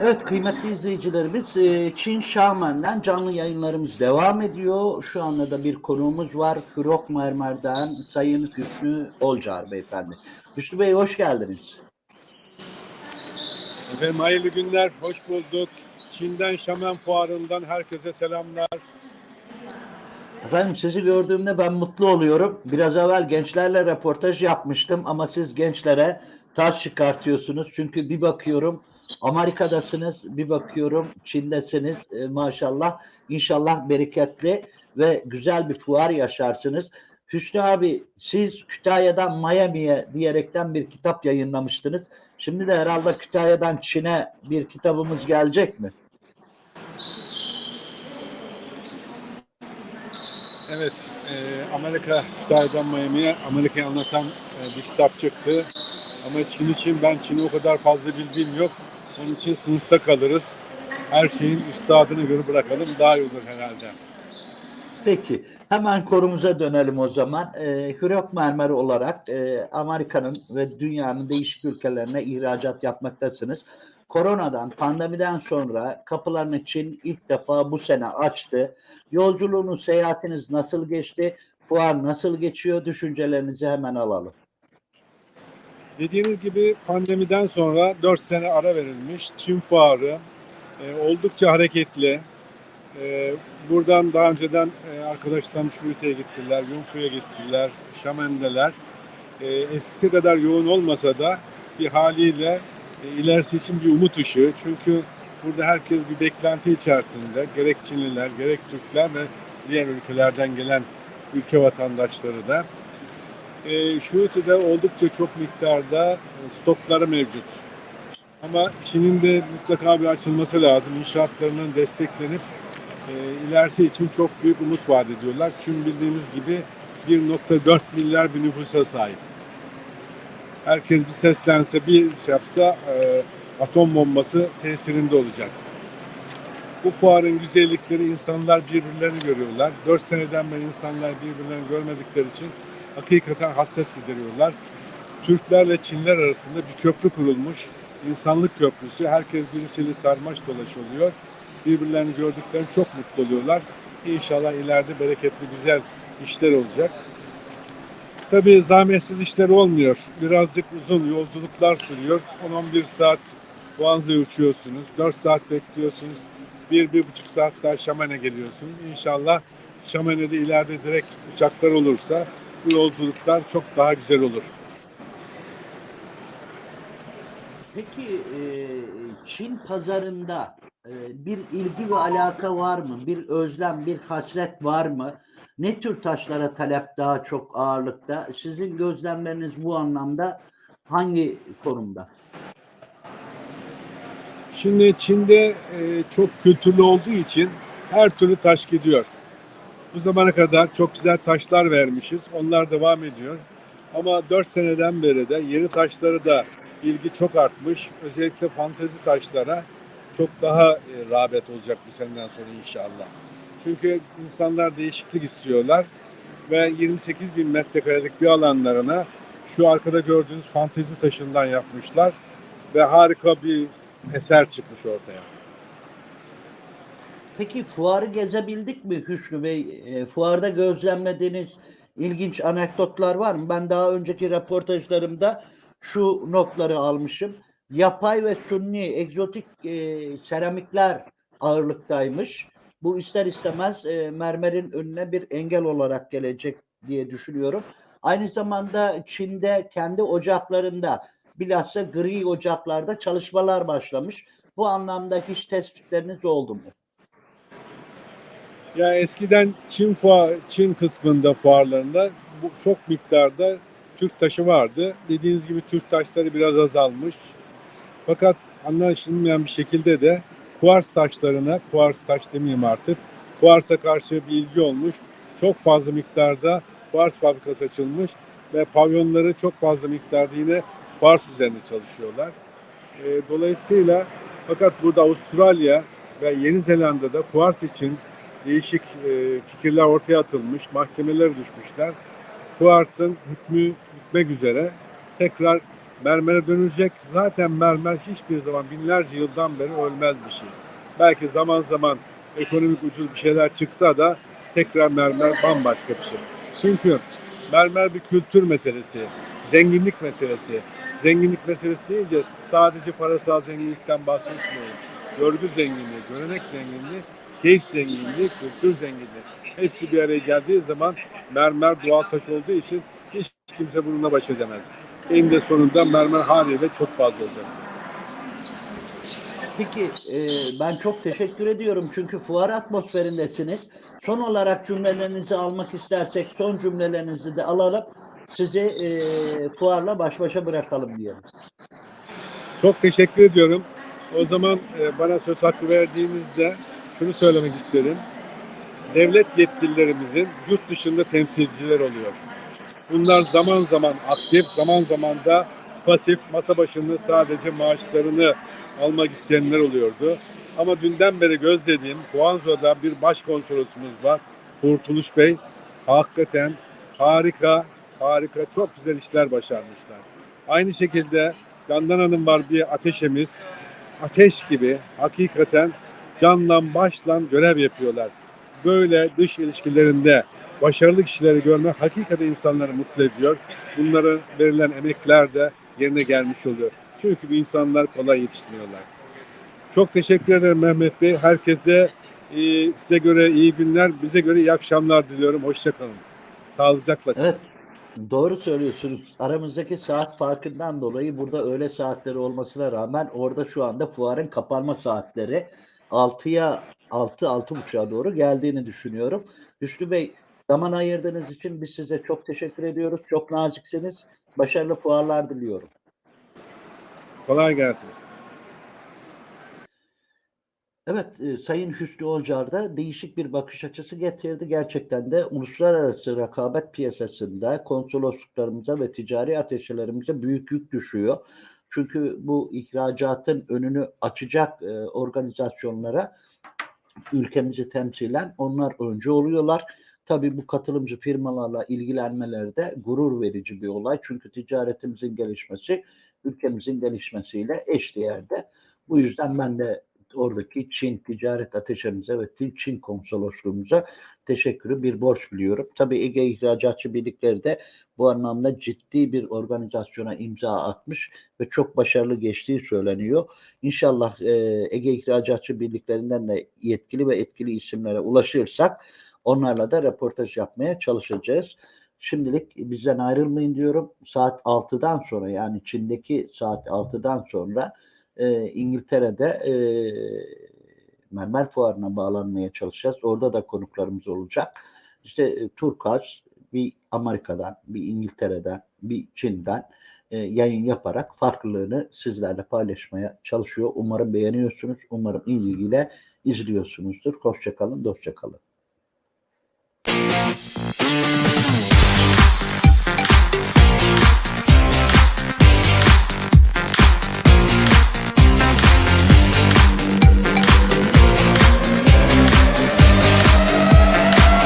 Evet kıymetli izleyicilerimiz e, Çin Şahmen'den canlı yayınlarımız devam ediyor. Şu anda da bir konuğumuz var. Hürok Mermer'den Sayın Hüsnü Olcar Beyefendi. Hüsnü Bey hoş geldiniz. Efendim hayırlı günler, hoş bulduk. Çin'den Şamen Fuarı'ndan herkese selamlar. Efendim sizi gördüğümde ben mutlu oluyorum. Biraz evvel gençlerle röportaj yapmıştım ama siz gençlere taş çıkartıyorsunuz. Çünkü bir bakıyorum Amerika'dasınız, bir bakıyorum Çin'desiniz E, maşallah. İnşallah bereketli ve güzel bir fuar yaşarsınız. Hüsnü abi siz Kütahya'dan Miami'ye diyerekten bir kitap yayınlamıştınız. Şimdi de herhalde Kütahya'dan Çin'e bir kitabımız gelecek mi? Evet, e, Amerika, Kütahya'dan Miami'ye Amerika'yı anlatan e, bir kitap çıktı. Ama Çin için ben Çin'i o kadar fazla bildiğim yok. Onun için sınıfta kalırız. Her şeyin üstadına göre bırakalım daha iyi olur herhalde. Peki hemen konumuza dönelim o zaman. Ee, Hürok mermeri olarak e, Amerika'nın ve dünyanın değişik ülkelerine ihracat yapmaktasınız. Koronadan, pandemiden sonra kapılarını Çin ilk defa bu sene açtı. Yolculuğunuz, seyahatiniz nasıl geçti? Fuar nasıl geçiyor? Düşüncelerinizi hemen alalım. Dediğiniz gibi pandemiden sonra 4 sene ara verilmiş Çin fuarı e, oldukça hareketli. E, buradan daha önceden e, arkadaşlarım Şuite'ye gittiler, Yunfu'ya gittiler, Şamen'deler. E, eskisi kadar yoğun olmasa da bir haliyle e, ilerisi için bir umut ışığı. Çünkü burada herkes bir beklenti içerisinde. Gerek Çinliler, gerek Türkler ve diğer ülkelerden gelen ülke vatandaşları da. E, Şuite'de oldukça çok miktarda e, stokları mevcut. Ama Çin'in de mutlaka bir açılması lazım. İnşaatlarının desteklenip e, ilerisi için çok büyük umut vaat ediyorlar. Çünkü bildiğiniz gibi 1.4 milyar bir nüfusa sahip. Herkes bir seslense, bir şey yapsa e, atom bombası tesirinde olacak. Bu fuarın güzellikleri insanlar birbirlerini görüyorlar. 4 seneden beri insanlar birbirlerini görmedikleri için hakikaten hasret gideriyorlar. Türklerle Çinler arasında bir köprü kurulmuş. İnsanlık köprüsü. Herkes birisiyle sarmaş dolaş oluyor. Birbirlerini gördüklerini çok mutlu oluyorlar. İnşallah ileride bereketli güzel işler olacak. Tabii zahmetsiz işler olmuyor. Birazcık uzun yolculuklar sürüyor. 10-11 saat Boğaz'a uçuyorsunuz. 4 saat bekliyorsunuz. 1-1,5 saat daha Şaman'a geliyorsunuz. İnşallah Şaman'da ileride direkt uçaklar olursa bu yolculuklar çok daha güzel olur. Peki e, Çin pazarında e, bir ilgi ve alaka var mı? Bir özlem, bir hasret var mı? Ne tür taşlara talep daha çok ağırlıkta? Sizin gözlemleriniz bu anlamda hangi konumda? Şimdi Çin'de e, çok kültürlü olduğu için her türlü taş gidiyor. Bu zamana kadar çok güzel taşlar vermişiz. Onlar devam ediyor. Ama 4 seneden beri de yeni taşları da ilgi çok artmış. Özellikle fantezi taşlara çok daha e, rağbet olacak bu seneden sonra inşallah. Çünkü insanlar değişiklik istiyorlar ve 28 bin metrekarelik bir alanlarına şu arkada gördüğünüz fantezi taşından yapmışlar ve harika bir eser çıkmış ortaya. Peki fuarı gezebildik mi Hüsnü Bey? E, fuarda gözlemlediğiniz ilginç anekdotlar var mı? Ben daha önceki röportajlarımda şu notları almışım. Yapay ve sunni egzotik e, seramikler ağırlıktaymış. Bu ister istemez e, mermerin önüne bir engel olarak gelecek diye düşünüyorum. Aynı zamanda Çin'de kendi ocaklarında bilhassa gri ocaklarda çalışmalar başlamış. Bu anlamda hiç tespitleriniz oldu mu? Ya eskiden Çin fuar, Çin kısmında fuarlarında bu çok miktarda Türk taşı vardı. Dediğiniz gibi Türk taşları biraz azalmış. Fakat anlaşılmayan bir şekilde de kuars taşlarına, kuars taş demeyeyim artık, kuarsa karşı bir ilgi olmuş. Çok fazla miktarda kuars fabrikası açılmış ve pavyonları çok fazla miktarda yine kuars üzerinde çalışıyorlar. Dolayısıyla fakat burada Avustralya ve Yeni Zelanda'da kuars için değişik e, fikirler ortaya atılmış, mahkemeler düşmüşler. Kuars'ın hükmü bitmek üzere tekrar mermere dönülecek. Zaten mermer hiçbir zaman binlerce yıldan beri ölmez bir şey. Belki zaman zaman ekonomik ucuz bir şeyler çıksa da tekrar mermer bambaşka bir şey. Çünkü mermer bir kültür meselesi, zenginlik meselesi. Zenginlik meselesi deyince sadece parasal zenginlikten bahsetmiyoruz. Görgü zenginliği, görenek zenginliği, keyif zenginliği, kültür zenginliği. Hepsi bir araya geldiği zaman mermer doğal taş olduğu için hiç kimse bununla baş edemez. Eninde sonunda mermer haliyle çok fazla olacak. Peki e, ben çok teşekkür ediyorum çünkü fuar atmosferindesiniz. Son olarak cümlelerinizi almak istersek son cümlelerinizi de alalım. Sizi e, fuarla baş başa bırakalım diyelim. Çok teşekkür ediyorum. O zaman e, bana söz hakkı verdiğinizde şunu söylemek isterim. Devlet yetkililerimizin yurt dışında temsilciler oluyor. Bunlar zaman zaman aktif, zaman zaman da pasif, masa başında sadece maaşlarını almak isteyenler oluyordu. Ama dünden beri gözlediğim Guangzhou'da bir başkonsolosumuz var. Kurtuluş Bey. Hakikaten harika, harika, çok güzel işler başarmışlar. Aynı şekilde Candan Hanım var bir ateşemiz. Ateş gibi hakikaten canla başla görev yapıyorlar. Böyle dış ilişkilerinde başarılı kişileri görmek hakikaten insanları mutlu ediyor. Bunlara verilen emekler de yerine gelmiş oluyor. Çünkü bu insanlar kolay yetişmiyorlar. Çok teşekkür ederim Mehmet Bey. Herkese e, size göre iyi günler, bize göre iyi akşamlar diliyorum. Hoşçakalın. Sağlıcakla. kalın. Evet. Doğru söylüyorsunuz. Aramızdaki saat farkından dolayı burada öğle saatleri olmasına rağmen orada şu anda fuarın kapanma saatleri 6'ya 6 6.30'a doğru geldiğini düşünüyorum. Hüsnü Bey zaman ayırdığınız için biz size çok teşekkür ediyoruz. Çok naziksiniz. Başarılı fuarlar diliyorum. Kolay gelsin. Evet, e, Sayın Hüsnü Olcar da değişik bir bakış açısı getirdi. Gerçekten de uluslararası rekabet piyasasında konsolosluklarımıza ve ticari ateşelerimize büyük yük düşüyor. Çünkü bu ihracatın önünü açacak e, organizasyonlara ülkemizi temsilen onlar önce oluyorlar. Tabii bu katılımcı firmalarla ilgilenmeleri de gurur verici bir olay. Çünkü ticaretimizin gelişmesi ülkemizin gelişmesiyle eşdeğerde. Bu yüzden ben de oradaki Çin ticaret ateşemize ve Çin konsolosluğumuza teşekkürü bir borç biliyorum. Tabii Ege İhracatçı Birlikleri de bu anlamda ciddi bir organizasyona imza atmış ve çok başarılı geçtiği söyleniyor. İnşallah e, Ege İhracatçı Birliklerinden de yetkili ve etkili isimlere ulaşırsak onlarla da röportaj yapmaya çalışacağız. Şimdilik bizden ayrılmayın diyorum. Saat 6'dan sonra yani Çin'deki saat 6'dan sonra e, İngiltere'de e, mermer fuarına bağlanmaya çalışacağız. Orada da konuklarımız olacak. İşte e, Turkaz bir Amerika'dan, bir İngiltere'den, bir Çin'den e, yayın yaparak farklılığını sizlerle paylaşmaya çalışıyor. Umarım beğeniyorsunuz. Umarım ilgiyle izliyorsunuzdur. Hoşçakalın, dostça kalın.